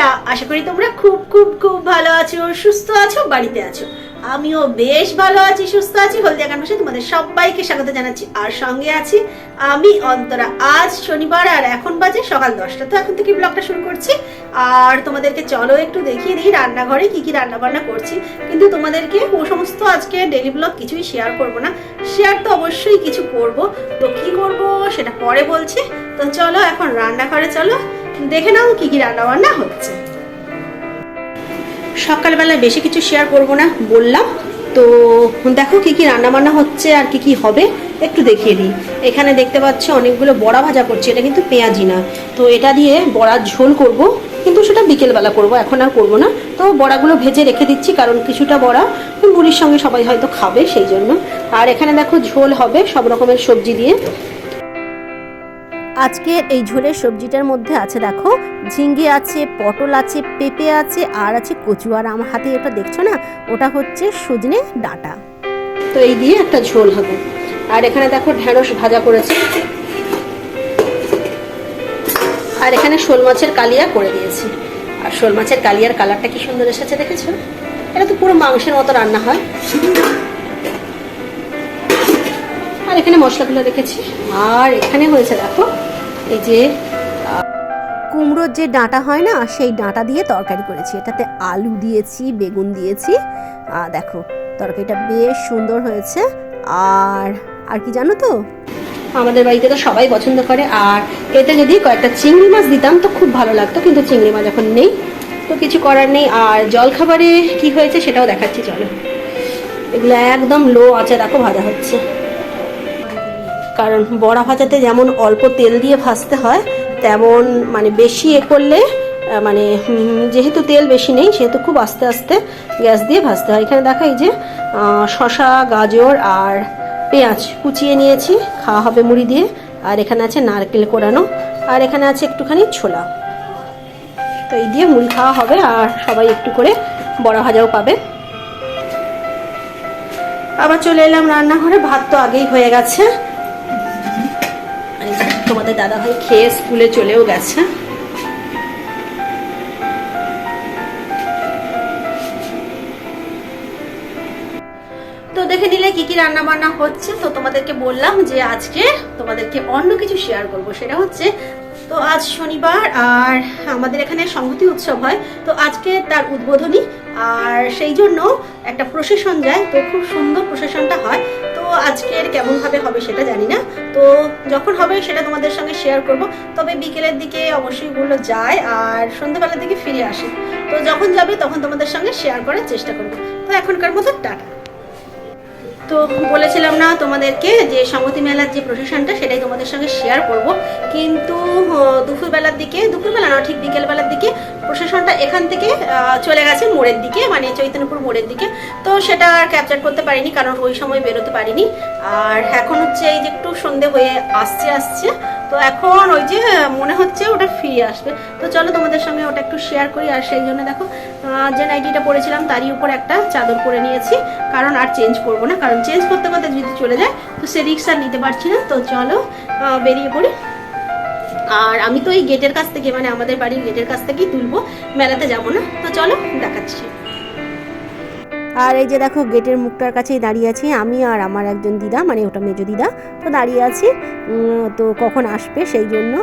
বন্ধুরা, আশা করি তোমরা খুব খুব খুব ভালো আছো, সুস্থ আছো, বাড়িতে আছো। আমিও বেশ ভালো আছি, সুস্থ আছি। হলদিয়া গান বসে তোমাদের সবাইকে স্বাগত জানাচ্ছি। আর সঙ্গে আছি আমি, অন্তরা। আজ শনিবার আর এখন বাজে সকাল দশটা। তো এখন থেকে ব্লগটা শুরু করছি। আর তোমাদেরকে চলো একটু দেখিয়ে দিই রান্নাঘরে কি কি রান্না বান্না করছি। কিন্তু তোমাদেরকে ও সমস্ত আজকে ডেলি ব্লগ কিছুই শেয়ার করব না। শেয়ার তো অবশ্যই কিছু করব। তো কি করব সেটা পরে বলছি। তো চলো এখন রান্নাঘরে চলো। দেখে নাও কি কি রান্না বান্না হচ্ছে। সকালবেলা বেশি কিছু শেয়ার করব না, বললাম। তো দেখো কি কি রান্না বান্না হচ্ছে আর কি কি হবে, একটু দেখিয়ে দিই। এখানে দেখতে পাচ্ছি অনেকগুলো বড়া ভাজা করছে, এটা কিন্তু পেঁয়াজি না। তো এটা দিয়ে বড়ার ঝোল করব, কিন্তু সেটা বিকেলবেলা করব, এখন আর করব না। তো বড়াগুলো ভেজে রেখে দিচ্ছি, কারণ কিছুটা বড়া মুড়ির সঙ্গে সবাই হয়তো খাবে সেই জন্য। আর এখানে দেখো ঝোল হবে সব রকমের সবজি দিয়ে। আজকের এই ঝোলের সবজিটার মধ্যে আছে, দেখো, ঝিঙ্গে আছে, পটল আছে, পেঁপে আছে, আর আছে কচু। আর আমার হাতে ওটা দেখছ না? ওটা হচ্ছে সজনে ডাটা। তো এই দিয়ে একটা ঝোল হবে। আর এখানে দেখো ঢেঁড়স ভাজা করেছে। আর এখানে শোল মাছের কালিয়া করে দিয়েছি। আর শোল মাছের কালিয়ার কালারটা কি সুন্দর এসেছে দেখেছ? এটা তো পুরো মাংসের মতো রান্না হয়। আর এখানে মশলাগুলো রেখেছি আর এখানে হয়েছে, দেখো এই যে কুমড়োর যে ডাঁটা হয় না সেই ডাঁটা দিয়ে তরকারি করেছি। এটাতে আলু দিয়েছি বেগুন দিয়েছি। দেখো তরকারিটা বেশ সুন্দর হয়েছে। আর আর কি জানো তো? আমাদের বাড়িতে তো সবাই পছন্দ করে। আর এতে যদি কয়েকটা চিংড়ি মাছ দিতাম তো খুব ভালো লাগতো কিন্তু চিংড়ি মাছ এখন নেই তো কিছু করার নেই। আর জলখাবারে কি হয়েছে সেটাও দেখাচ্ছি চলো। এগুলো একদম লো আছে দেখো ভাজা হচ্ছে। কারণ বড়া ভাজাতে যেমন অল্প তেল দিয়ে ভাজতে হয়, তেমন মানে বেশি এ করলে মানে যেহেতু তেল বেশি নেই, সেহেতু খুব আস্তে আস্তে গ্যাস দিয়ে ভাজতে হয়। এখানে দেখা এই যে শসা, গাজর আর পেঁয়াজ কুচিয়ে নিয়েছি, খাওয়া হবে মুড়ি দিয়ে। আর এখানে আছে নারকেল কোরানো, আর এখানে আছে একটুখানি ছোলা। তো এই দিয়ে মুড়ি খাওয়া হবে, আর সবাই একটু করে বড়া ভাজাও পাবে। আবার চলে এলাম রান্নাঘরে, ভাত তো আগেই হয়ে গেছে। তোমাদের দাদা ভাই খেয়ে স্কুলে চলেও গেছে। তো দেখে কি কি রান্না বান্না হচ্ছে, তো তোমাদেরকে বললাম যে আজকে তোমাদেরকে অন্য কিছু শেয়ার করব, সেটা হচ্ছে, তো আজ শনিবার আর আমাদের এখানে সংহতি উৎসব হয়, তো আজকে তার উদ্বোধনী, আর সেই জন্য একটা প্রসেশন যায়, তো খুব সুন্দর প্রসেশনটা হয়। আজকের কেমন ভাবে হবে সেটা জানি না। তো যখন হবে সেটা তোমাদের সঙ্গে শেয়ার করব। তবে বিকেলের দিকে অবশ্যই গুলো যায় আর সন্ধ্যাবেলার দিকে ফিরে আসে। তো যখন যাবে তখন তোমাদের সঙ্গে শেয়ার করার চেষ্টা করব। তো এখনকার মতো টাটা। তো বলেছিলাম না তোমাদেরকে যে সংগতি মেলার যে প্রশাসনটা, সেটাই তোমাদের সঙ্গে শেয়ার করব। কিন্তু দুপুরবেলার দিকে, দুপুরবেলা না, ঠিক বিকেলবেলার দিকে প্রশাসনটা এখান থেকে চলে গেছে মোড়ের দিকে মানে চৈতন্যপুর মোড়ের দিকে। তো সেটা আর ক্যাপচার করতে পারিনি, কারণ ওই সময় বেরোতে পারিনি। আর এখন হচ্ছে এই যে একটু সন্ধে হয়ে আসছে আসছে তো এখন ওই যে, মনে হচ্ছে ওটা ফিরে আসবে। তো চলো তোমাদের সঙ্গে ওটা একটু শেয়ার করি, আর সেই জন্য দেখো যে নাইটিটা পরেছিলাম তারই উপর একটা চাদর পরে নিয়েছি, কারণ আর চেঞ্জ করব না, কারণ চেঞ্জ করতে করতে যদি চলে যায়, তো সে রিক্স আর নিতে পারছি না। তো চলো বেরিয়ে পড়ি। আর আমি তো এই গেটের কাছ থেকে মানে আমাদের বাড়ির গেটের কাছ থেকেই তুলবো, মেলাতে যাব না। তো চলো, দেখাচ্ছি। আর এই যে দেখো, গেটের মুখটার কাছেই দাঁড়িয়ে আছি আমি আর আমার একজন দিদা মানে ওটা মেজো দিদা, তো দাঁড়িয়ে আছি। তো কখন আসবে সেই জন্য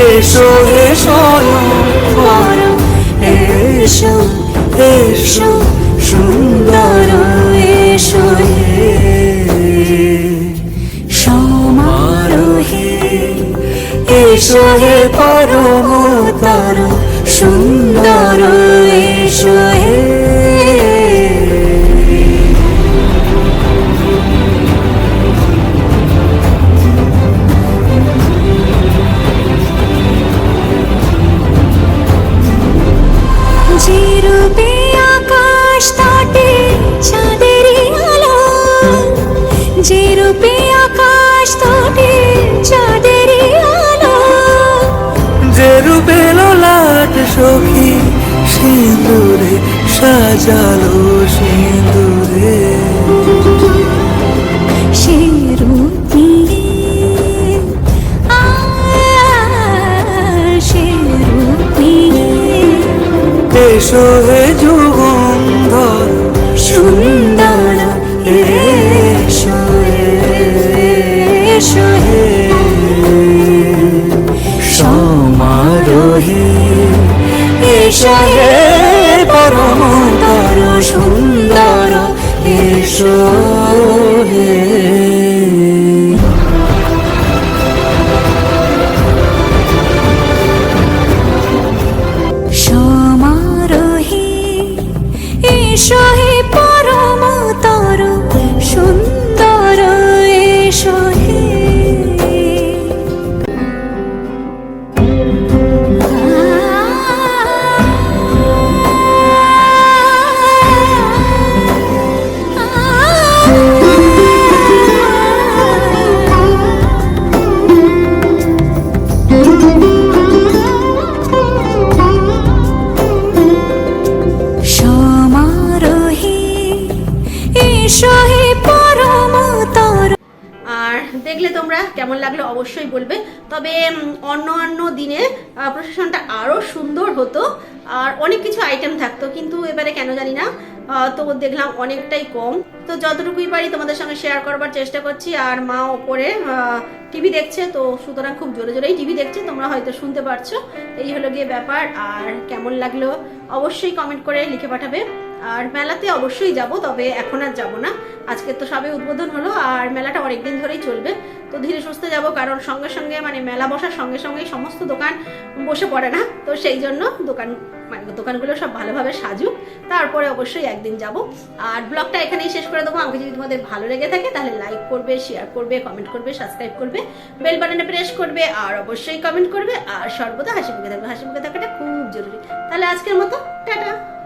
এসো এসো এসো এসো সখী সিঁদুরে সাজালো সিঁদুরে। কেমন লাগল অবশ্যই বলবে। তবে অন্য অন্য দিনে প্রশাসনটা আরও সুন্দর হতো। আর অনেক কিছু আইটেম থাকতো, কিন্তু এবারে কেন জানি না তো দেখলাম অনেকটাই কম। তো যতটুকুই পারি তোমাদের সঙ্গে শেয়ার করবার চেষ্টা করছি। আর মা ওপরে টিভি দেখছে, তো সুতরাং খুব জোরে জোরেই টিভি দেখছে, তোমরা হয়তো শুনতে পারছ। এই হলো গিয়ে ব্যাপার। আর কেমন লাগল অবশ্যই কমেন্ট করে লিখে পাঠাবে। আর মেলাতে অবশ্যই যাব, তবে এখন আর যাব না। আজকে তো সবে উদ্বোধন হলো, আর মেলাটা অনেকদিন ধরেই চলবে। তো ধীরে সুস্থে যাব, কারণ সঙ্গে সঙ্গে মানে মেলা বসার সঙ্গে সঙ্গেই সমস্ত দোকান বসে পড়ে না। তো সেই জন্য দোকান মানে দোকানগুলো সব ভালোভাবে সাজুক। তারপরে অবশ্যই একদিন যাব। আর ব্লগটা এখানেই শেষ করে দেবো। আমাকে যদি তোমাদের ভালো লেগে থাকে, তাহলে লাইক করবে শেয়ার করবে কমেন্ট করবে সাবস্ক্রাইব করবে বেল বাটনে প্রেস করবে, আর অবশ্যই কমেন্ট করবে। আর সর্বদা হাসি মুখে থাকবে। হাসি মুখে থাকাটা খুব জরুরি। তাহলে আজকের মতো, টাটা!